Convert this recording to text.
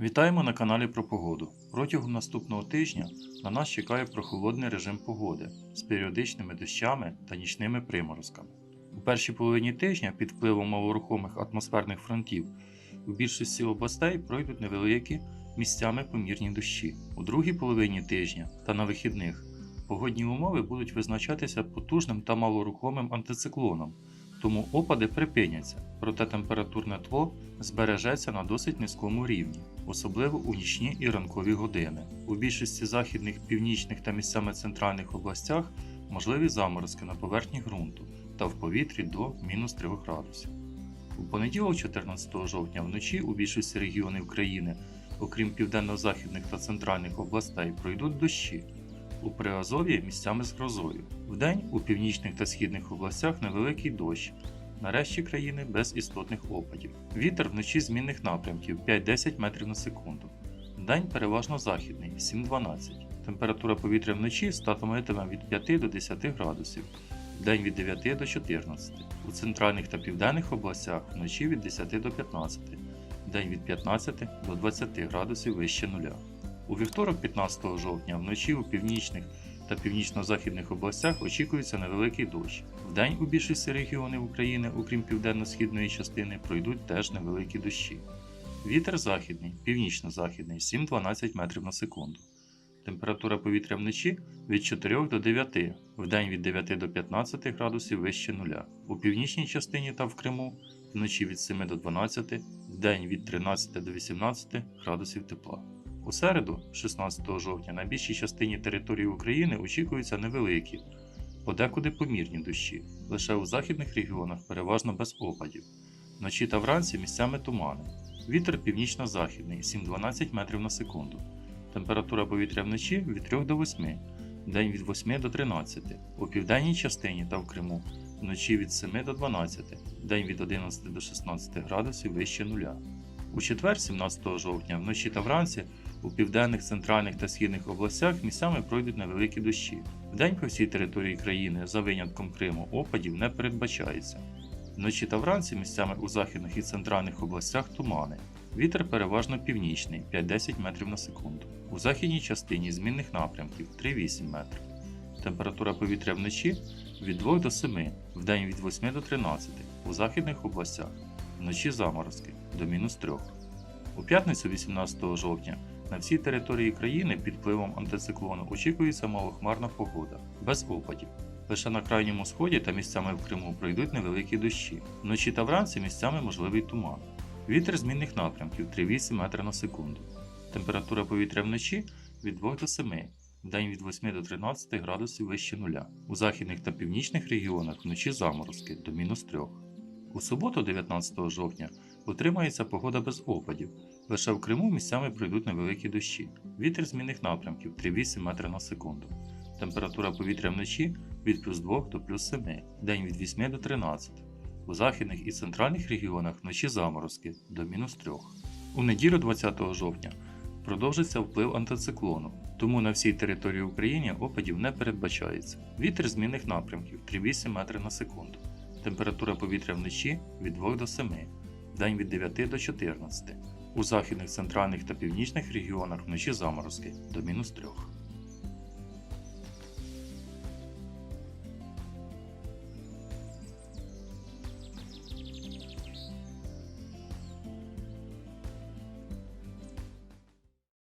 Вітаємо на каналі про погоду. Протягом наступного тижня на нас чекає прохолодний режим погоди з періодичними дощами та нічними приморозками. У першій половині тижня під впливом малорухомих атмосферних фронтів у більшості областей пройдуть невеликі місцями помірні дощі. У другій половині тижня та на вихідних погодні умови будуть визначатися потужним та малорухомим антициклоном, тому опади припиняться, проте температурне тло збережеться на досить низькому рівні, особливо у нічні і ранкові години. У більшості західних, північних та місцями центральних областях можливі заморозки на поверхні ґрунту та в повітрі до мінус 3 градусів. У понеділок, 14 жовтня, вночі у більшості регіонів країни, окрім південно-західних та центральних областей, пройдуть дощі. У Приазов'ї місцями з грозою. Вдень у північних та східних областях невеликий дощ. На решті країни без істотних опадів. Вітер вночі змінних напрямків 5-10 метрів на секунду. День переважно західний 7-12. Температура повітря вночі статиметиме від 5 до 10 градусів, вдень від 9 до 14. У центральних та південних областях вночі від 10 до 15, вдень від 15 до 20 градусів вище нуля. У вівторок, 15 жовтня, вночі у північних та північно-західних областях очікується невеликий дощ. Вдень у більшості регіонів України, окрім південно-східної частини, пройдуть теж невеликі дощі. Вітер західний, північно-західний 7-12 метрів на секунду. Температура повітря вночі від 4 до 9, вдень від 9 до 15 градусів вище нуля. У північній частині та в Криму вночі від 7 до 12, вдень від 13 до 18 градусів тепла. У середу, 16 жовтня, на більшій частині території України очікуються невеликі, подекуди помірні дощі. Лише у західних регіонах переважно без опадів. Вночі та вранці місцями тумани. Вітер північно-західний 7-12 метрів на секунду. Температура повітря вночі від 3 до 8, вдень від 8 до 13, у південній частині та в Криму вночі від 7 до 12, вдень від 11 до 16 градусів вище нуля. У четвер, 17 жовтня, вночі та вранці у південних, центральних та східних областях місцями пройдуть невеликі дощі. Вдень по всій території країни, за винятком Криму, опадів не передбачається. Вночі та вранці місцями у західних і центральних областях тумани. Вітер переважно північний 5-10 метрів на секунду. У західній частині змінних напрямків 3-8 метрів. Температура повітря вночі від 2 до 7, вдень від 8 до 13, у західних областях вночі заморозки до мінус 3. У п'ятницю 18 жовтня на всій території країни під впливом антициклону очікується малохмарна погода, без опадів. Лише на крайньому сході та місцями в Криму пройдуть невеликі дощі. Вночі та вранці місцями можливий туман. Вітер змінних напрямків 3-8 метрів на секунду. Температура повітря вночі від 2 до 7, вдень від 8 до 13 градусів вище нуля. У західних та північних регіонах вночі заморозки до мінус 3. У суботу, 19 жовтня, утримається погода без опадів. Лише в Криму місцями пройдуть невеликі дощі. Вітер змінних напрямків 3-8 метрів на секунду. Температура повітря вночі від плюс 2 до плюс 7, день від 8 до 13. У західних і центральних регіонах вночі заморозки до мінус 3. У неділю 20 жовтня продовжиться вплив антициклону, тому на всій території України опадів не передбачається. Вітер змінних напрямків 3-8 метрів на секунду. Температура повітря вночі від 2 до 7, вдень від 9 до 14. У західних, центральних та північних регіонах вночі заморозки до мінус 3.